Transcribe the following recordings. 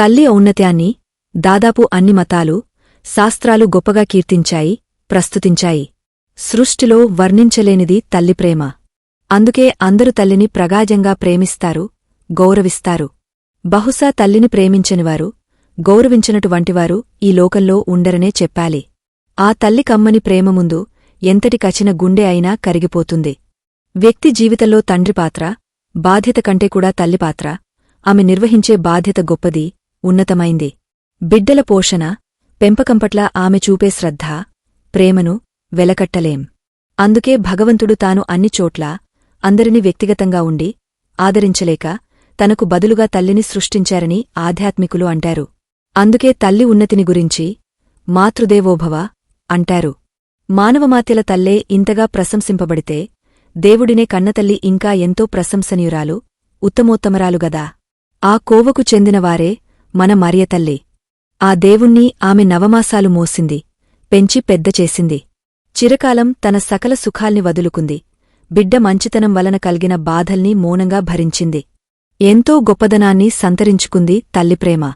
తల్లి ఔన్నత్యాన్ని దాదాపు అన్ని మతాలు శాస్త్రాలు గొప్పగా కీర్తించాయి ప్రస్తుతించాయి. సృష్టిలో వర్ణించలేనిది తల్లి ప్రేమ. అందుకే అందరు తల్లిని ప్రగాజంగా ప్రేమిస్తారు గౌరవిస్తారు. బహుశా తల్లిని ప్రేమించనివారు గౌరవించినటువంటివారు ఈ లోకంలో ఉండరనే చెప్పాలి. ఆ తల్లి కమ్మని ప్రేమ ముందు ఎంతటి కచిన గుండె అయినా కరిగిపోతుంది. వ్యక్తి జీవితంలో తండ్రి పాత్ర బాధ్యత కంటే కూడా తల్లి పాత్ర ఆమె నిర్వహించే బాధ్యత గొప్పది ఉన్నతమైంది. బిడ్డల పోషణ పెంపకం పట్ల ఆమె చూపే శ్రద్ధ ప్రేమను వెలకట్టలేం. అందుకే భగవంతుడు తాను అన్నిచోట్లా అందరిని వ్యక్తిగతంగా ఉండి ఆదరించలేక తనకు బదులుగా తల్లిని సృష్టించారని ఆధ్యాత్మికులు అంటారు. అందుకే తల్లి ఉన్నతిని గురించి మాతృదేవోభవ అంటారు. మానవమాత్యల తల్లే ఇంతగా ప్రశంసింపబడితే దేవుడినే కన్నతల్లి ఇంకా ఎంతో ప్రశంసనీయురాలు ఉత్తమోత్తమరాలు గదా. ఆ కోవకు చెందినవారే మన మర్యతల్లి ఆ దేవుణ్ణి ఆమె నవమాసాలు మోసింది పెంచి పెద్ద చేసింది. చిరకాలం తన సకల సుఖాల్ని వదులుకుంది. బిడ్డ మంచితనం వలన కలిగిన బాధల్ని మౌనంగా భరించింది. ఎంతో గొప్పదనాన్ని సంతరించుకుంది తల్లిప్రేమ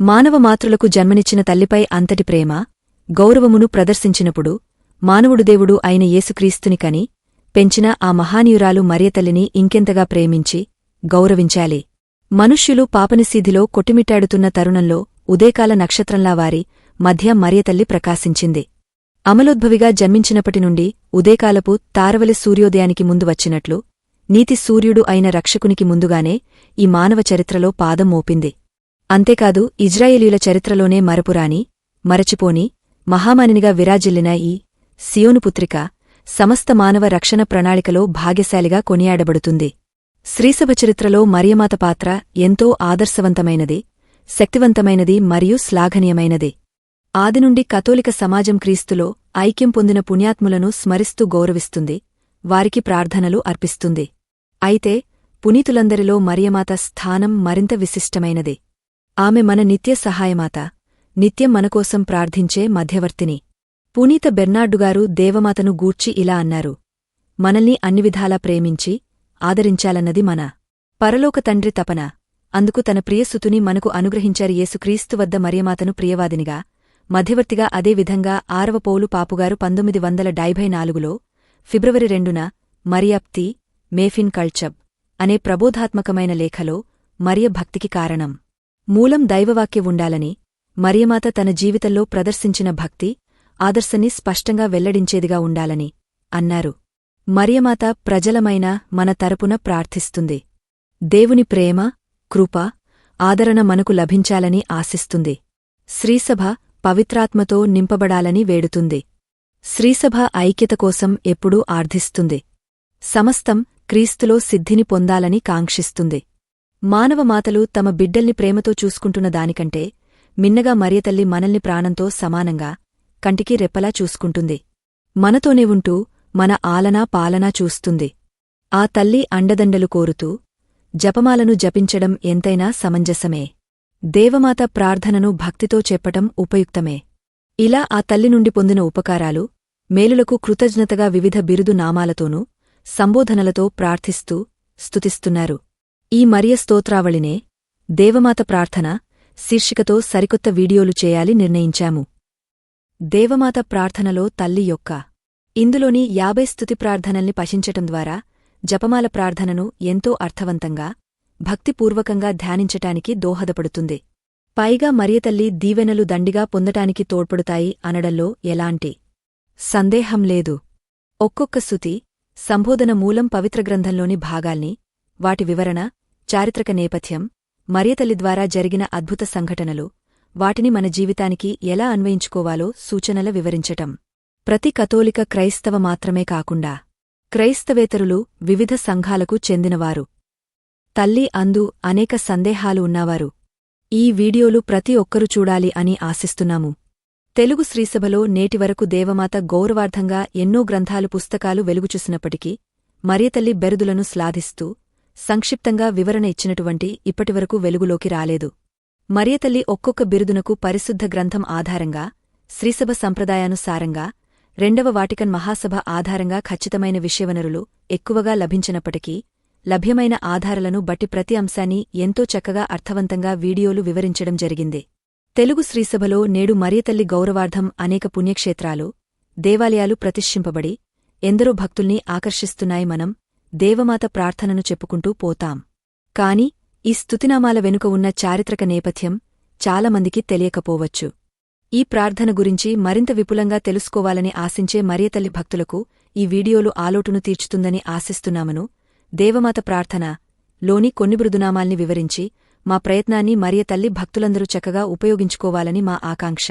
మానవ మాతృలకు జన్మనిచ్చిన తల్లిపై అంతటి ప్రేమ గౌరవమును ప్రదర్శించినప్పుడు మానవుడు దేవుడు అయిన యేసుక్రీస్తుని కని పెంచిన ఆ మహానీయురాలు మరియతల్లిని ఇంకెంతగా ప్రేమించి గౌరవించాలి. మనుష్యులు పాపనిసీధిలో కొట్టిమిట్టాడుతున్న తరుణంలో ఉదయకాల నక్షత్రంలా వారి మధ్య మర్యతల్లి ప్రకాశించింది. అమలోద్భవిగా జన్మించినప్పటి నుండి ఉదయకాలపు తారవలి సూర్యోదయానికి ముందు వచ్చినట్లు నీతి సూర్యుడు అయిన రక్షకునికి ముందుగానే ఈ మానవ చరిత్రలో పాదం మోపింది. అంతేకాదు ఇజ్రాయేలీల చరిత్రలోనే మరపురాని మరచిపోని మహామానినిగా విరాజిల్లిన ఈ సియోనుపుత్రిక సమస్త మానవ రక్షణ ప్రణాళికలో భాగ్యశాలిగా కొనియాడబడుతుంది. శ్రీసభ చరిత్రలో మరియమాత పాత్ర ఎంతో ఆదర్శవంతమైనది శక్తివంతమైనది మరియు శ్లాఘనీయమైనది. ఆదినుండి కథోలిక సమాజం క్రీస్తులో ఐక్యం పొందిన పుణ్యాత్ములను స్మరిస్తూ గౌరవిస్తుంది వారికి ప్రార్థనలు అర్పిస్తుంది. అయితే పునీతులందరిలో మరియమాత స్థానం మరింత విశిష్టమైనది. ఆమె మన నిత్య సహాయమాత నిత్యం మనకోసం ప్రార్థించే మధ్యవర్తిని. పునీత బెర్నార్డుగారు దేవమాతను గూర్చి ఇలా అన్నారు మనల్ని అన్ని విధాలా ప్రేమించి ఆదరించాలన్నది మన పరలోక తండ్రి తపన. అందుకు తన ప్రియసుతుని మనకు అనుగ్రహించారు యేసుక్రీస్తు వద్ద మరియమాతను ప్రియవాదినిగా. మధ్యవర్తిగా అదేవిధంగా ఆరవ పౌలు పాపుగారు పంతొమ్మిది వందల డైభై నాలుగులో ఫిబ్రవరి రెండున మరియప్తి మేఫిన్ కల్చబ్ అనే ప్రబోధాత్మకమైన లేఖలో మరియ భక్తికి కారణం. మూలం దైవవాక్య ఉండాలని మరియమాత తన జీవితంలో ప్రదర్శించిన భక్తి ఆదర్శని స్పష్టంగా వెల్లడించేదిగా ఉండాలని అన్నారు. మరియమాత ప్రజలమైన మన తరపున ప్రార్థిస్తుంది. దేవుని ప్రేమ కృప ఆదరణ మనకు లభించాలని ఆశిస్తుంది. శ్రీసభ పవిత్రాత్మతో నింపబడాలని వేడుతుంది. శ్రీసభ ఐక్యత కోసం ఎప్పుడూ ఆర్ధిస్తుంది. సమస్తం క్రీస్తులో సిద్ధిని పొందాలని కాంక్షిస్తుంది. మానవమాతలు తమ బిడ్డల్ని ప్రేమతో చూసుకుంటున్న దానికంటే మిన్నగా మరియతల్లి మనల్ని ప్రాణంతో సమానంగా కంటికి రెప్పలా చూసుకుంటుంది. మనతోనే ఉంటూ మన ఆలనా పాలనా చూస్తుంది. ఆ తల్లి అండదండలు కోరుతూ జపమాలను జపించడం ఎంతైనా సమంజసమే. దేవమాత ప్రార్థనను భక్తితో చెప్పటం ఉపయుక్తమే. ఇలా ఆ తల్లి నుండి పొందిన ఉపకారాలు మేలులకు కృతజ్ఞతగా వివిధ బిరుదు నామాలతోనూ సంబోధనలతో ప్రార్థిస్తూ స్తుతిస్తున్నారు. ఈ మరియ స్తోత్రావళినే దేవమాత ప్రార్థన శీర్షికతో సరికొత్త వీడియోలు చేయాలి నిర్ణయించాము. దేవమాత ప్రార్థనలో తల్లి యొక్క ఇందులోని యాభై స్తుతి ప్రార్థనల్ని పశించటం ద్వారా జపమాల ప్రార్థనను ఎంతో అర్థవంతంగా భక్తిపూర్వకంగా ధ్యానించటానికి దోహదపడుతుంది. పైగా మరియతల్లి దీవెనలు దండిగా పొందటానికి తోడ్పడుతాయి అనడంలో ఎలాంటి సందేహం లేదు. ఒక్కొక్క శృతి సంబోధన మూలం పవిత్ర గ్రంథంలోని భాగాల్ని వాటి వివరణ చారిత్రక నేపథ్యం మరియతల్లి ద్వారా జరిగిన అద్భుత సంఘటనలు వాటిని మన జీవితానికి ఎలా అన్వయించుకోవాలో సూచనల వివరించటం. ప్రతి కథోలిక క్రైస్తవ మాత్రమే కాకుండా క్రైస్తవేతరులు వివిధ సంఘాలకు చెందినవారు. తల్లి అందు అనేక సందేహాలు ఉన్నవారు. ఈ వీడియోలు ప్రతి ఒక్కరూ చూడాలి అని ఆశిస్తున్నాము. తెలుగు శ్రీసభలో నేటివరకు దేవమాత గౌరవార్థంగా ఎన్నో గ్రంథాలు పుస్తకాలు వెలుగుచూసినప్పటికీ మరియతల్లి బెరుదులను శ్లాఘిస్తూ సంక్షిప్తంగా వివరణ ఇచ్చినటువంటి ఇప్పటివరకు వెలుగులోకి రాలేదు. మరియతల్లి ఒక్కొక్క బిరుదునకు పరిశుద్ధ గ్రంథం ఆధారంగా శ్రీసభ సంప్రదాయానుసారంగా రెండవ వాటికన్ మహాసభ ఆధారంగా ఖచ్చితమైన విషయవనరులు ఎక్కువగా లభించినప్పటికీ లభ్యమైన ఆధారాలను బట్టి ప్రతి అంశాన్ని ఎంతో చక్కగా అర్థవంతంగా వీడియోలు వివరించడం జరిగింది. తెలుగు శ్రీసభలో నేడు మరియతల్లి గౌరవార్థం అనేక పుణ్యక్షేత్రాలు దేవాలయాలు ప్రతిష్ఠింపబడి ఎందరో భక్తుల్ని ఆకర్షిస్తున్నాయి మనం దేవమాత ప్రార్థనను చెప్పుకుంటూ పోతాం. కాని ఈ స్తుతినామాల వెనుక ఉన్న చారిత్రక నేపథ్యం చాలామందికి తెలియకపోవచ్చు. ఈ ప్రార్థన గురించి మరింత విపులంగా తెలుసుకోవాలని ఆశించే మరియతల్లి భక్తులకు ఈ వీడియోలు ఆలోటును తీర్చుతుందని ఆశిస్తున్నామను. దేవమాత ప్రార్థన. లోని కొన్ని మృదునామాల్ని వివరించి మా ప్రయత్నాన్ని మరియతల్లి భక్తులందరూ చక్కగా ఉపయోగించుకోవాలని మా ఆకాంక్ష.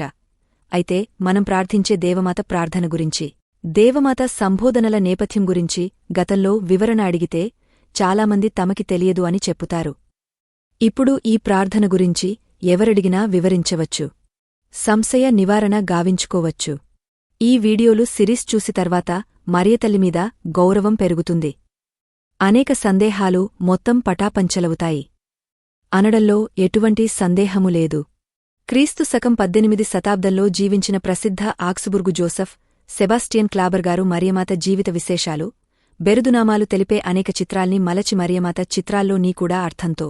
అయితే మనం ప్రార్థించే దేవమాత ప్రార్థన గురించి. దేవమాత సంబోధనల నేపథ్యం గురించి గతంలో వివరణ అడిగితే చాలామంది తమకి తెలియదు అని చెప్పుతారు. ఇప్పుడు ఈ ప్రార్థన గురించి ఎవరడిగినా వివరించవచ్చు. సంశయ నివారణ గావించుకోవచ్చు. ఈ వీడియోలు సిరీస్ చూసి తర్వాత మరియతల్లిమీద గౌరవం పెరుగుతుంది. అనేక సందేహాలు మొత్తం పటాపంచలవుతాయి. అనడంలో ఎటువంటి సందేహము లేదు. క్రీస్తు శకం పద్దెనిమిది శతాబ్దంలో జీవించిన ప్రసిద్ధ ఆక్సుబుర్గు జోసెఫ్ సెబాస్టియన్ క్లాబర్ గారు మరియమాత జీవిత విశేషాలు బెరుదునామాలు తెలిపే అనేక చిత్రాల్ని మలచి మరియమాత చిత్రాల్లో నీకూడా అర్థంతో.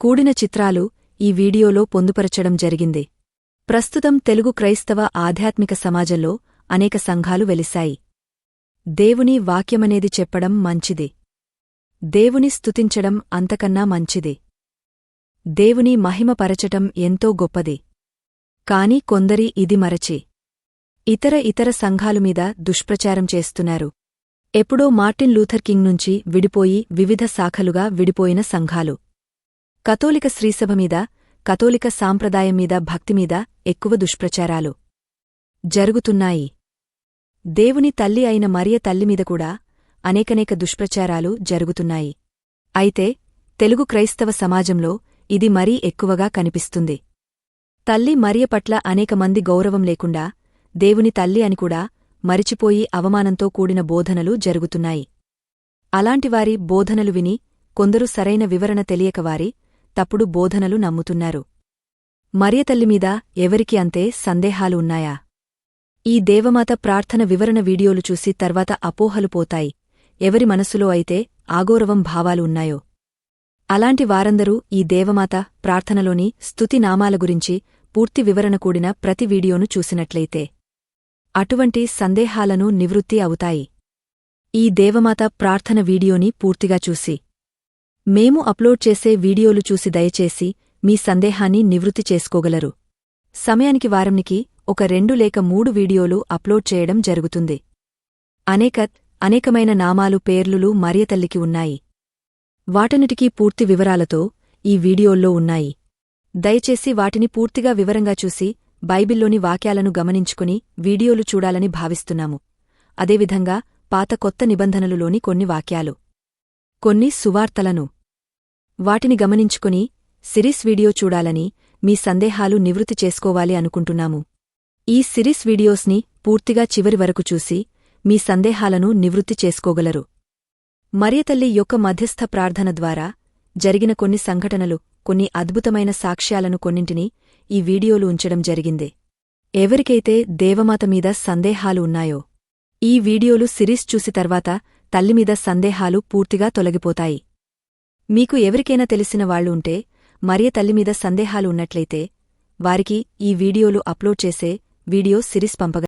కూడిన చిత్రాలు ఈ వీడియోలో పొందుపరచడం జరిగింది. ప్రస్తుతం తెలుగు క్రైస్తవ ఆధ్యాత్మిక సమాజంలో అనేక సంఘాలు వెలిశాయి. దేవుని వాక్యమనేది చెప్పడం మంచిది. దేవుని స్తుతించడం అంతకన్నా మంచిది. దేవుని మహిమపరచటం ఎంతో గొప్పది. కాని కొందరి ఇది మరచి ఇతర ఇతర సంఘాలుమీద దుష్ప్రచారం చేస్తున్నారు. ఎప్పుడో మార్టిన్ లూథర్ కింగ్ నుంచి విడిపోయి వివిధ శాఖలుగా విడిపోయిన సంఘాలు. కథోలిక శ్రీసభ మీద కథోలిక సాంప్రదాయం మీద భక్తిమీద ఎక్కువ దుష్ప్రచారాలు జరుగుతున్నాయి. దేవుని తల్లి అయిన మరియ తల్లిమీద కూడా అనేకనేక దుష్ప్రచారాలు జరుగుతున్నాయి. అయితే తెలుగు క్రైస్తవ సమాజంలో ఇది మరీ ఎక్కువగా కనిపిస్తుంది. తల్లి మరియ పట్ల అనేకమంది గౌరవం లేకుండా దేవుని తల్లి అని కూడా మరిచిపోయి అవమానంతో కూడిన బోధనలు జరుగుతున్నాయి. అలాంటివారి బోధనలు విని కొందరు సరైన వివరణ తెలియకవారి తప్పుడు బోధనలు నమ్ముతున్నారు. మరియతల్లిమీద ఎవరికి అంతే సందేహాలు ఉన్నాయా? ఈ దేవమాత ప్రార్థన వివరణ వీడియోలు చూసి తర్వాత అపోహలు పోతాయి. ఎవరి మనసులో అయితే ఆగౌరవం భావాలు ఉన్నాయో? అలాంటి వారందరూ ఈ దేవమాత ప్రార్థనలోని స్తుతి నామాల గురించి పూర్తి వివరణ కూడిన ప్రతి వీడియోను చూసినట్లయితే అటువంటి సందేహాలను నివృత్తి అవుతాయి. ఈ దేవమాత ప్రార్థన వీడియోని పూర్తిగా చూసి మేము అప్లోడ్ చేసే వీడియోలు చూసి దయచేసి మీ సందేహాన్ని నివృత్తి చేసుకోగలరు. సమయానికి వారంనికి ఒక రెండు లేక మూడు వీడియోలు అప్లోడ్ చేయడం జరుగుతుంది. అనేకత్ అనేకమైన నామాలు పేర్లులు మరియతల్లికి ఉన్నాయి. వాటన్నిటికీ పూర్తి వివరాలతో ఈ వీడియోల్లో ఉన్నాయి. దయచేసి వాటిని పూర్తిగా వివరంగా చూసి బైబిల్లోని వాక్యాలను గమనించుకుని వీడియోలు చూడాలని భావిస్తున్నాము. అదేవిధంగా పాత కొత్త నిబంధనలులోని కొన్ని వాక్యాలు. కొన్ని సువార్తలను. వాటిని గమనించుకుని సిరీస్ వీడియో చూడాలని మీ సందేహాలు నివృత్తి చేసుకోవాలి అనుకుంటున్నాము. ఈ సిరీస్ వీడియోస్ని పూర్తిగా చివరి వరకు చూసి మీ సందేహాలను నివృత్తి చేసుకోగలరు. మరియతల్లి యొక్క మధ్యస్థ ప్రార్థన ద్వారా జరిగిన కొన్ని సంఘటనలు కొన్ని అద్భుతమైన సాక్ష్యాలను కొన్నింటిని ఈ వీడియోలు ఉంచడం జరిగింది. ఎవరికైతే దేవమాత మీద సందేహాలు ఉన్నాయో ఈ వీడియోలు సిరీస్ చూసి తర్వాత తల్లిమీద సందేహాలు పూర్తిగా తొలగిపోతాయి. మీకు ఎవరికైనా తెలిసిన వాళ్ళు ఉంటే మరియ తల్లిమీద సందేహాలు ఉన్నట్లయితే వారికి ఈ వీడియోలు అప్లోడ్ చేసే వీడియో సిరీస్ పంపగ